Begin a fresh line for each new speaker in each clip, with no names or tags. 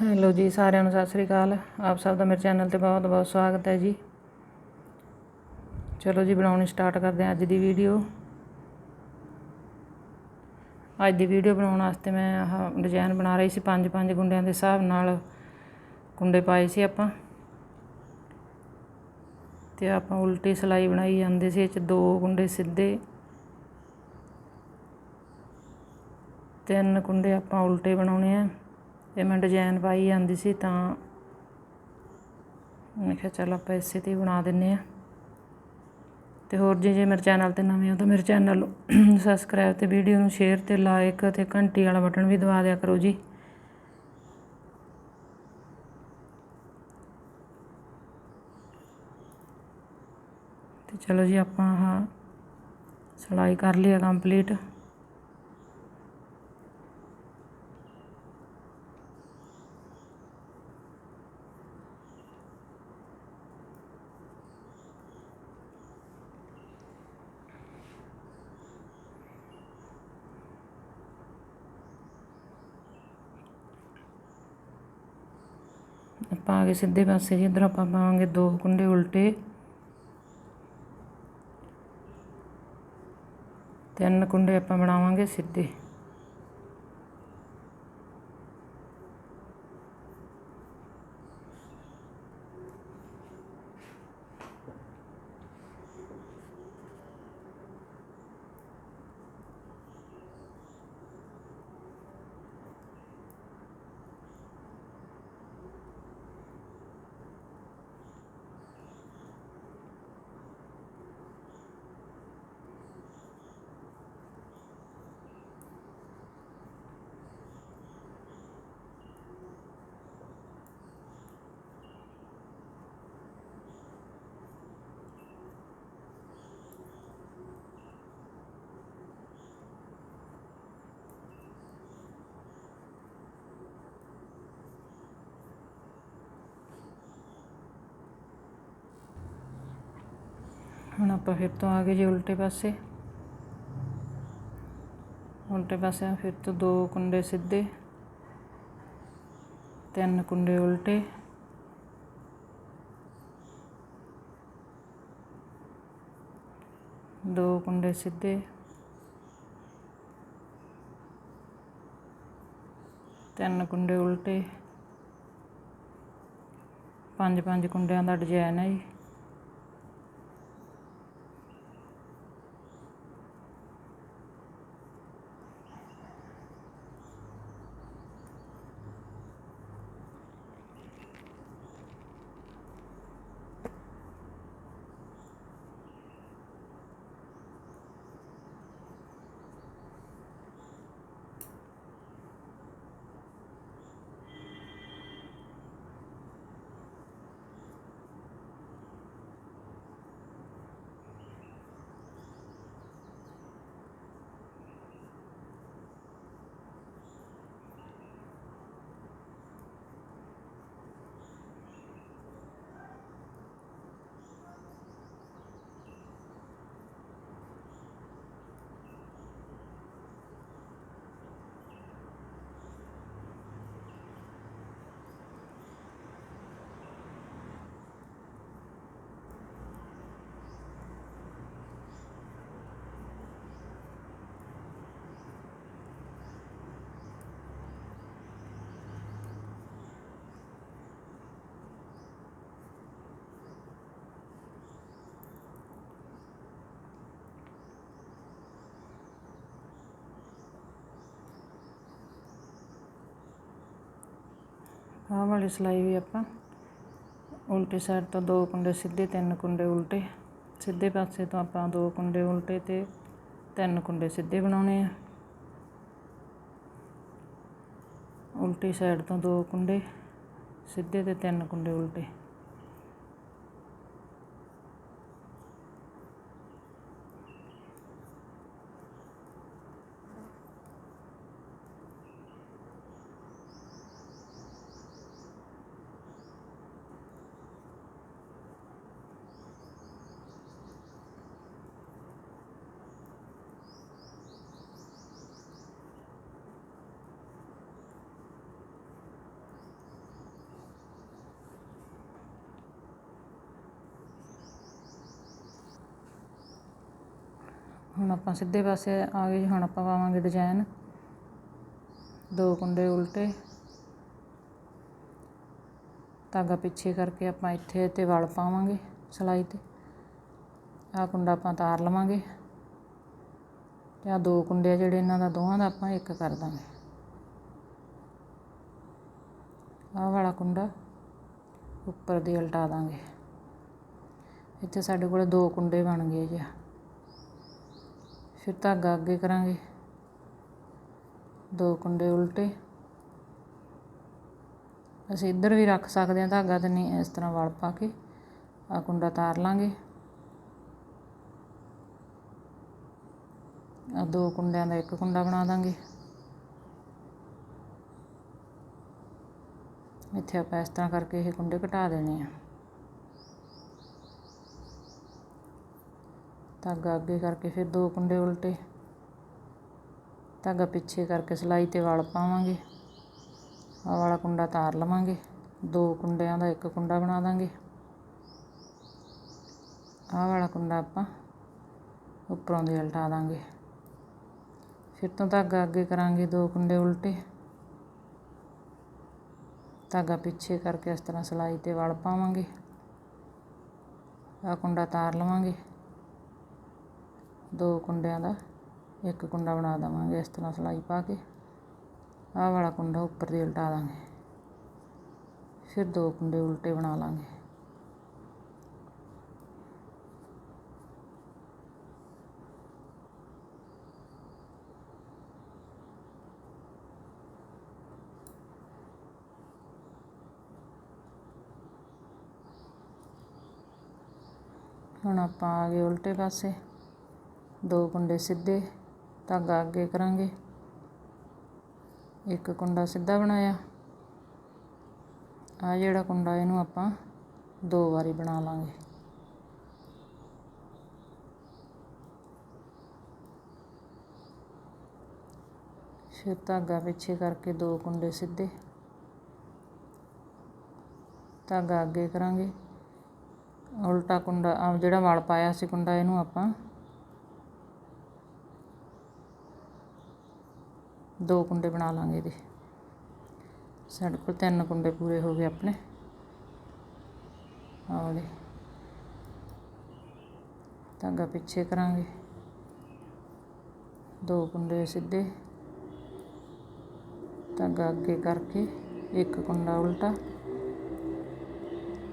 Hello ਜੀ, ਸਾਰਿਆਂ ਨੂੰ ਸਤਿ ਸ੍ਰੀ ਅਕਾਲ। ਆਪ ਸਭ ਦਾ ਮੇਰੇ ਚੈਨਲ ਤੇ ਬਹੁਤ ਬਹੁਤ ਸਵਾਗਤ ਹੈ ਜੀ। ਚਲੋ ਜੀ, ਬਣਾਉਣੀ ਸਟਾਰਟ ਕਰਦੇ ਹਾਂ ਅੱਜ ਦੀ ਵੀਡੀਓ ਅੱਜ ਦੀ ਵੀਡੀਓ ਬਣਾਉਣ ਵਾਸਤੇ ਮੈਂ ਆਹ ਡਿਜ਼ਾਈਨ ਬਣਾ ਰਹੀ ਸੀ, ਪੰਜ ਪੰਜ ਗੁੰਡਿਆਂ ਦੇ ਹਿਸਾਬ ਨਾਲ ਕੁੰਡੇ ਪਾਏ ਸੀ ਆਪਾਂ। ਤੇ ਆਪਾਂ ਉਲਟੀ ਸਲਾਈ ਬਣਾਈ ਜਾਂਦੇ ਸੀ, ਇਹ ਚ ਦੋ ਗੁੰਡੇ ਸਿੱਧੇ। ਤਿੰਨ ਕੁੰਡੇ ਆਪਾਂ ਉਲਟੇ ਬਣਾਉਣੇ ਆ। ਤੇ ਮੈਂ ਡਿਜ਼ਾਈਨ ਪਾਈ ਜਾਂਦੀ ਸੀ ਤਾਂ ਮੈਂ ਕਿਹਾ ਚੱਲ ਆਪਾਂ ਇਸੇ ਤੇ ਹੀ ਬਣਾ ਦਿੰਨੇ ਆ ਤੇ ਹੋਰ ਜੇ ਜੇ ਮੇਰੇ ਚੈਨਲ ਤੇ ਨਵੇਂ ਹੋ ਤਾਂ ਮੇਰੇ ਚੈਨਲ ਨੂੰ ਸਬਸਕ੍ਰਾਈਬ ਤੇ ਵੀਡੀਓ ਨੂੰ ਸ਼ੇਅਰ ਤੇ ਲਾਈਕ ਤੇ ਘੰਟੀ ਵਾਲਾ ਬਟਨ ਵੀ ਦਬਾ ਦਿਆ ਕਰੋ ਜੀ। ਤੇ ਚਲੋ ਜੀ ਆਪਾਂ ਆਹ ਸਲਾਈ ਕਰ ਲਿਆ ਕੰਪਲੀਟ ਆਪਾਂ ਆ ਗਏ ਸਿੱਧੇ ਪਾਸੇ ਜੀ, ਇੱਧਰ ਆਪਾਂ ਪਾਵਾਂਗੇ ਦੋ ਕੁੰਡੇ ਉਲਟੇ। ਤਿੰਨ ਕੁੰਡੇ ਆਪਾਂ ਬਣਾਵਾਂਗੇ ਸਿੱਧੇ। ਹੁਣ ਆਪਾਂ ਫਿਰ ਤੋਂ ਆ ਗਏ ਜੀ ਉਲਟੇ ਪਾਸੇ। ਉਲਟੇ ਪਾਸੇ ਫਿਰ ਤੋਂ ਦੋ ਕੁੰਡੇ ਸਿੱਧੇ, ਤਿੰਨ ਕੁੰਡੇ ਉਲਟੇ। ਦੋ ਕੁੰਡੇ ਸਿੱਧੇ। ਤਿੰਨ ਕੁੰਡੇ ਉਲਟੇ। ਪੰਜ ਪੰਜ ਕੁੰਡਿਆਂ ਦਾ ਡਿਜ਼ਾਈਨ ਹੈ ਜੀ। ਆਹ ਵਾਲੀ ਸਲਾਈ ਵੀ ਆਪਾਂ ਉਲਟੀ ਸਾਈਡ ਤੋਂ ਦੋ ਕੁੰਡੇ, ਸਿੱਧੇ ਤਿੰਨ ਕੁੰਡੇ ਉਲਟੇ। ਸਿੱਧੇ ਪਾਸੇ ਤੋਂ ਆਪਾਂ ਦੋ ਕੁੰਡੇ ਉਲਟੇ ਤੇ ਤਿੰਨ ਕੁੰਡੇ ਸਿੱਧੇ ਬਣਾਉਣੇ ਆ। ਉਲਟੀ ਸਾਈਡ ਤੋਂ ਦੋ ਕੁੰਡੇ, ਸਿੱਧੇ ਤੇ ਤਿੰਨ ਕੁੰਡੇ ਉਲਟੇ। ਹੁਣ ਆਪਾਂ ਸਿੱਧੇ ਪਾਸੇ ਆ ਗਏ ਜੀ, ਹੁਣ ਆਪਾਂ ਪਾਵਾਂਗੇ ਡਿਜ਼ਾਈਨ ਦੋ ਕੁੰਡੇ ਉਲਟੇ। ਧਾਗਾ ਪਿੱਛੇ ਕਰਕੇ ਆਪਾਂ ਇੱਥੇ ਤੇ ਵਲ ਪਾਵਾਂਗੇ ਸਲਾਈ ਤੇ। ਆਹ ਕੁੰਡਾ ਆਪਾਂ ਤਾਰ ਲਵਾਂਗੇ। ਤੇ ਆਹ ਦੋ ਕੁੰਡੇ ਆ ਜਿਹੜੇ ਇਹਨਾਂ ਦਾ ਦੋਹਾਂ ਦਾ ਆਪਾਂ ਇੱਕ ਕਰ ਦਾਂਗੇ। ਆਹ ਵਾਲਾ ਕੁੰਡਾ ਉੱਪਰ ਦੀ ਉਲਟਾ ਦਾਂਗੇ। ਇੱਥੇ ਸਾਡੇ ਕੋਲ ਦੋ ਕੁੰਡੇ ਬਣ ਗਏ ਜੀ। ਫਿਰ ਧਾਗਾ ਅੱਗੇ ਕਰਾਂਗੇ। ਦੋ ਕੁੰਡੇ ਉਲਟੇ। ਅਸੀਂ ਇੱਧਰ ਵੀ ਰੱਖ ਸਕਦੇ ਹਾਂ ਧਾਗਾ ਤੇ ਨਹੀਂ ਇਸ ਤਰ੍ਹਾਂ ਵਲ ਪਾ ਕੇ। ਆ ਕੁੰਡਾ ਤਾਰ ਲਾਂਗੇ। ਆ ਦੋ ਕੁੰਡਿਆਂ ਦਾ ਇੱਕ ਕੁੰਡਾ ਬਣਾ ਦਾਂਗੇ। ਇੱਥੇ ਆਪਾਂ ਇਸ ਤਰ੍ਹਾਂ ਕਰਕੇ ਇਹ ਕੁੰਡੇ ਘਟਾ ਦੇਣੇ ਆ। ਧਾਗਾ ਅੱਗੇ ਕਰਕੇ ਫਿਰ ਦੋ ਕੁੰਡੇ ਉਲਟੇ। ਧਾਗਾ ਪਿੱਛੇ ਕਰਕੇ ਸਿਲਾਈ ਤੇ ਵਲ ਪਾਵਾਂਗੇ। ਆਹ ਵਾਲਾ ਕੁੰਡਾ ਤਾਰ ਲਵਾਂਗੇ। ਦੋ ਕੁੰਡਿਆਂ ਦਾ ਇੱਕ ਕੁੰਡਾ ਬਣਾ ਦਾਂਗੇ। ਆਹ ਵਾਲਾ ਕੁੰਡਾ ਆਪਾਂ ਉੱਪਰੋਂ ਦੀ ਉਲਟਾ ਦਾਂਗੇ। ਫਿਰ ਤੋਂ ਧਾਗਾ ਅੱਗੇ ਕਰਾਂਗੇ ਦੋ ਕੁੰਡੇ ਉਲਟੇ। ਧਾਗਾ ਪਿੱਛੇ ਕਰਕੇ ਇਸ ਤਰ੍ਹਾਂ ਸਿਲਾਈ ਤੇ ਵਲ ਪਾਵਾਂਗੇ। ਆਹ ਕੁੰਡਾ ਤਾਰ ਲਵਾਂਗੇ। ਦੋ ਕੁੰਡਿਆਂ ਦਾ, ਇੱਕ ਕੁੰਡਾ ਬਣਾ ਦੇਵਾਂਗੇ, ਇਸ ਤਰ੍ਹਾਂ ਸਲਾਈ ਪਾ ਕੇ। ਆਹ ਵਾਲਾ ਕੁੰਡਾ ਉੱਪਰ ਦੀ ਉਲਟਾ ਦਾਂਗੇ ਫਿਰ ਦੋ ਕੁੰਡੇ ਉਲਟੇ ਬਣਾ ਲਾਂਗੇ। ਹੁਣ ਆਪਾਂ ਆ ਗਏ ਉਲਟੇ ਪਾਸੇ। ਦੋ ਕੁੰਡੇ ਸਿੱਧੇ, ਧਾਗਾ ਅੱਗੇ ਕਰਾਂਗੇ। ਇੱਕ ਕੁੰਡਾ ਸਿੱਧਾ ਬਣਾਇਆ। ਆ ਜਿਹੜਾ ਕੁੰਡਾ, ਇਹਨੂੰ ਆਪਾਂ ਦੋ ਵਾਰੀ ਬਣਾ ਲਾਂਗੇ। ਫਿਰ ਧਾਗਾ ਪਿੱਛੇ ਕਰਕੇ ਦੋ ਕੁੰਡੇ ਸਿੱਧੇ। ਧਾਗਾ ਅੱਗੇ ਕਰਾਂਗੇ। ਉਲਟਾ ਕੁੰਡਾ ਆ ਜਿਹੜਾ ਵਲ ਪਾਇਆ ਸੀ ਕੁੰਡਾ, ਇਹਨੂੰ ਆਪਾਂ ਦੋ ਕੁੰਡੇ ਬਣਾ ਲਾਂਗੇ ਇਹਦੇ। ਸਾਡੇ ਕੋਲ ਤਿੰਨ ਕੁੰਡੇ ਪੂਰੇ ਹੋ ਗਏ ਆਪਣੇ। ਆਹ ਵਾਲੇ। ਧਾਗਾ ਪਿੱਛੇ ਕਰਾਂਗੇ। ਦੋ ਕੁੰਡੇ ਸਿੱਧੇ। ਧਾਗਾ ਅੱਗੇ ਕਰਕੇ ਇੱਕ ਕੁੰਡਾ ਉਲਟਾ।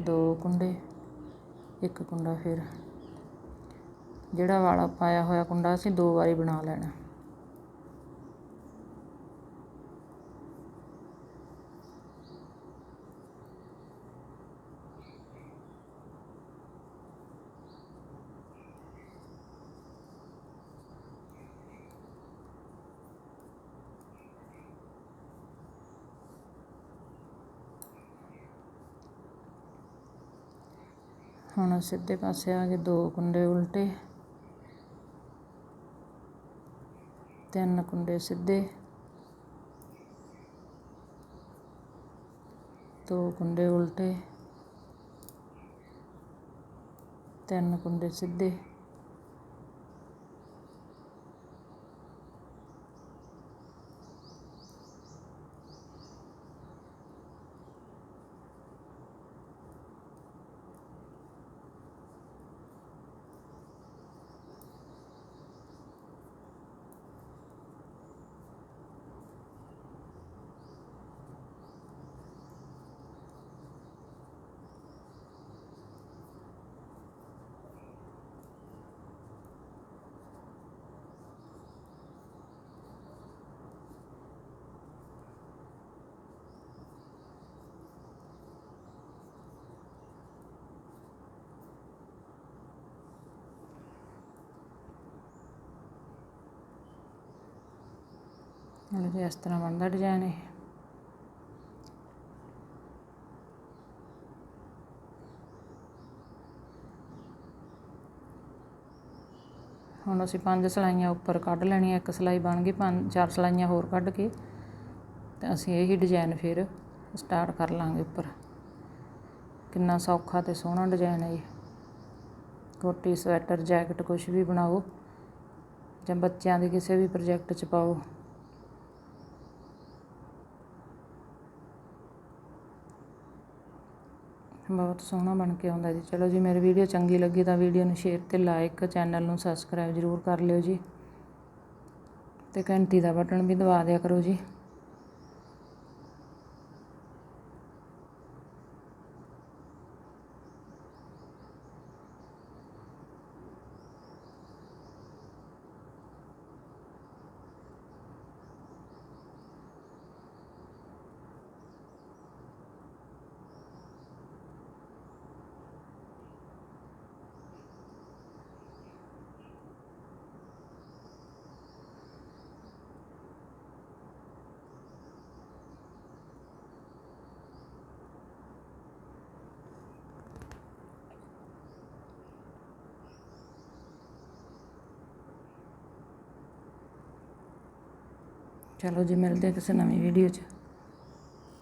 ਦੋ ਕੁੰਡੇ, ਇੱਕ ਕੁੰਡਾ ਫਿਰ। ਜਿਹੜਾ ਵਾਲਾ ਪਾਇਆ ਹੋਇਆ ਕੁੰਡਾ ਅਸੀਂ ਦੋ ਵਾਰੀ ਬਣਾ ਲੈਣਾ। ਹੁਣ ਸਿੱਧੇ ਪਾਸੇ ਆ ਗਏ ਦੋ ਕੁੰਡੇ ਉਲਟੇ। ਤਿੰਨ ਕੁੰਡੇ ਸਿੱਧੇ। ਦੋ ਕੁੰਡੇ ਉਲਟੇ। ਤਿੰਨ ਕੁੰਡੇ ਸਿੱਧੇ। ਹੁਣ ਜੀ ਇਸ ਤਰ੍ਹਾਂ ਬਣਦਾ ਡਿਜ਼ਾਈਨ ਇਹ। ਹੁਣ ਅਸੀਂ ਪੰਜ ਸਲਾਈਆਂ ਉੱਪਰ ਕੱਢ ਲੈਣੀਆਂ, ਇੱਕ ਸਲਾਈ ਬਣ ਗਈ, ਪੰਜ, ਚਾਰ ਸਲਾਈਆਂ ਹੋਰ ਕੱਢ ਕੇ ਤੇ ਅਸੀਂ ਇਹੀ ਡਿਜ਼ਾਈਨ ਫਿਰ ਸਟਾਰਟ ਕਰ ਲਾਂਗੇ ਉੱਪਰ। ਕਿੰਨਾ ਸੌਖਾ ਤੇ ਸੋਹਣਾ ਡਿਜ਼ਾਈਨ ਹੈ ਇਹ। ਕੋਟੀ, ਸਵੈਟਰ, ਜੈਕਟ ਕੁਝ ਵੀ ਬਣਾਓ ਜਾਂ ਬੱਚਿਆਂ ਦੇ ਕਿਸੇ ਵੀ ਪ੍ਰੋਜੈਕਟ 'ਚ ਪਾਓ। ਬਹੁਤ ਸੋਹਣਾ ਬਣ ਕੇ ਆਉਂਦਾ ਜੀ। ਚਲੋ ਜੀ, ਮੇਰੀ ਵੀਡੀਓ ਚੰਗੀ ਲੱਗੀ ਤਾਂ ਵੀਡੀਓ ਨੂੰ ਸ਼ੇਅਰ ਅਤੇ ਲਾਈਕ ਚੈਨਲ ਨੂੰ ਸਬਸਕ੍ਰਾਈਬ ਜ਼ਰੂਰ ਕਰ ਲਿਓ ਜੀ। ਅਤੇ ਘੰਟੀ ਦਾ ਬਟਨ ਵੀ ਦਬਾ ਦਿਆ ਕਰੋ ਜੀ। ਚਲੋ ਜੀ ਮਿਲਦੇ ਕਿਸੇ ਨਵੀਂ ਵੀਡੀਓ 'ਚ।